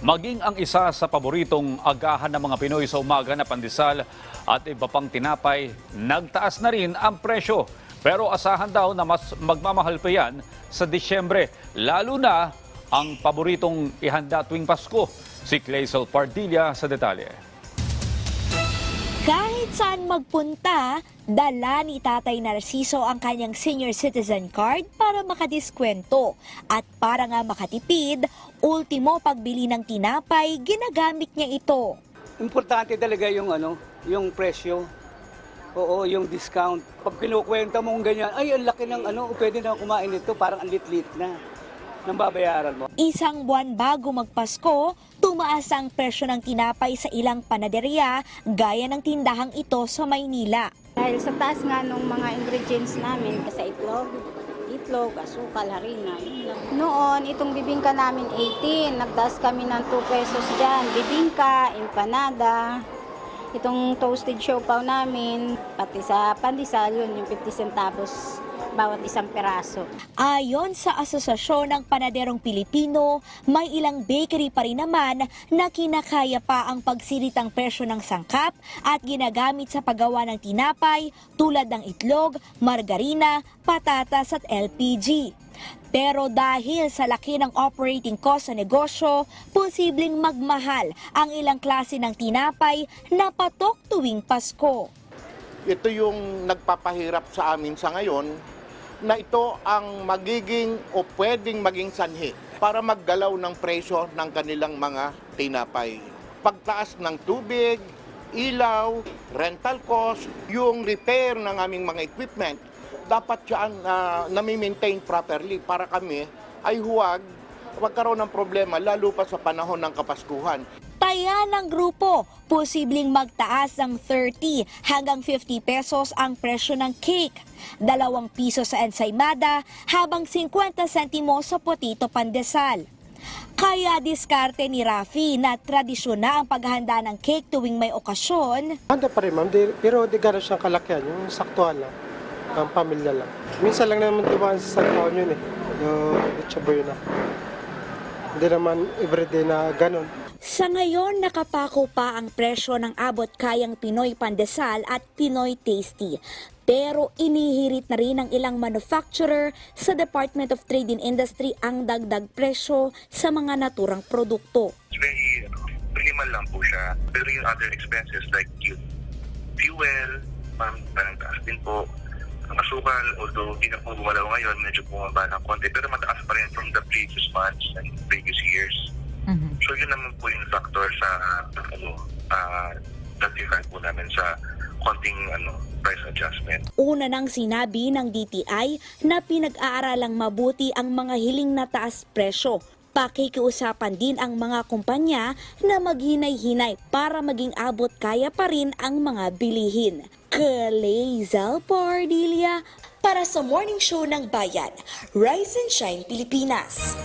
Maging ang isa sa paboritong agahan ng mga Pinoy sa umaga na pandesal at iba pang tinapay, nagtaas na rin ang presyo. Pero asahan daw na mas magmamahal pa yan sa Disyembre, lalo na ang paboritong ihanda tuwing Pasko. Si Clazel Pardilla sa detalye. Kahit saan magpunta, dala ni Tatay Narciso ang kanyang senior citizen card para makadiskwento. At para nga makatipid, ultimo pagbili ng tinapay, ginagamit niya ito. Importante talaga yung ano, yung presyo. Oo, yung discount. Pag kinukwenta mo kung ganyan, ay, ang laki ng ano, pwede na kumain ito, parang ang lit-lit na ng babayaran mo. Isang buwan bago magpasko, tumaas ang presyo ng tinapay sa ilang panaderya gaya ng tindahang ito sa Maynila. Dahil sa taas nga ng mga ingredients namin, sa itlog, itlog, asukal, harina, yun lang. Noon, itong bibingka namin 18, nagtaas kami ng 2 pesos dyan. Bibingka, empanada, itong toasted siopaw namin, pati sa pandesal, yun, yung 50 centavos bawat isang peraso. Ayon sa Asosasyon ng Panaderong Pilipino, may ilang bakery pa rin naman na kinakaya pa ang pagsiritang presyo ng sangkap at ginagamit sa paggawa ng tinapay tulad ng itlog, margarina, patatas at LPG. Pero dahil sa laki ng operating cost sa negosyo, posibleng magmahal ang ilang klase ng tinapay na patok tuwing Pasko. ito yung nagpapahirap sa amin sa ngayon na ito ang magiging o pwedeng maging sanhi para maggalaw ng presyo ng kanilang mga tinapay. Pagtaas ng tubig, ilaw, rental cost, yung repair ng aming mga equipment, dapat yan na nami-maintain properly para kami ay huwag magkaroon ng problema lalo pa sa panahon ng Kapaskuhan. Taya ng grupo, posibleng magtaas ng 30 hanggang 50 pesos ang presyo ng cake, 2 piso sa ensaymada habang 50 sentimo sa potito pandesal. Kaya diskarte ni Rafi na tradisyon na ang paghahanda ng cake tuwing may okasyon, Handa pa rin ma'am, pero di gano'n siyang kalakihan, yung saktuhan lang, ang pamilya lang. Minsan lang naman dumaan sa taon yun eh, yung itchaboy na. Hindi naman everyday na gano'n. Sa ngayon, nakapako pa ang presyo ng abot kayang Pinoy Pandesal at Pinoy Tasty. Pero inihirit na rin ng ilang manufacturer sa Department of Trade and Industry ang dagdag presyo sa mga naturang produkto. It's very ano, minimal lang po siya. Pero yung other expenses like fuel, parang, parang taas din po. Ang asukal, although hindi na po gumalaw ngayon, medyo bumaba ng konti. Pero mataas pa rin from the previous months and previous years. So yun naman po yung factor sa ano, uh, justify po namin sa konting ano, price adjustment. Una nang sinabi ng DTI na pinag-aaralang mabuti ang mga hiling na taas presyo. Pakikiusapan din ang mga kumpanya na maghinay-hinay para maging abot kaya pa rin ang mga bilihin. Kalezal Pardilia para sa Morning Show ng Bayan, Rise and Shine Pilipinas.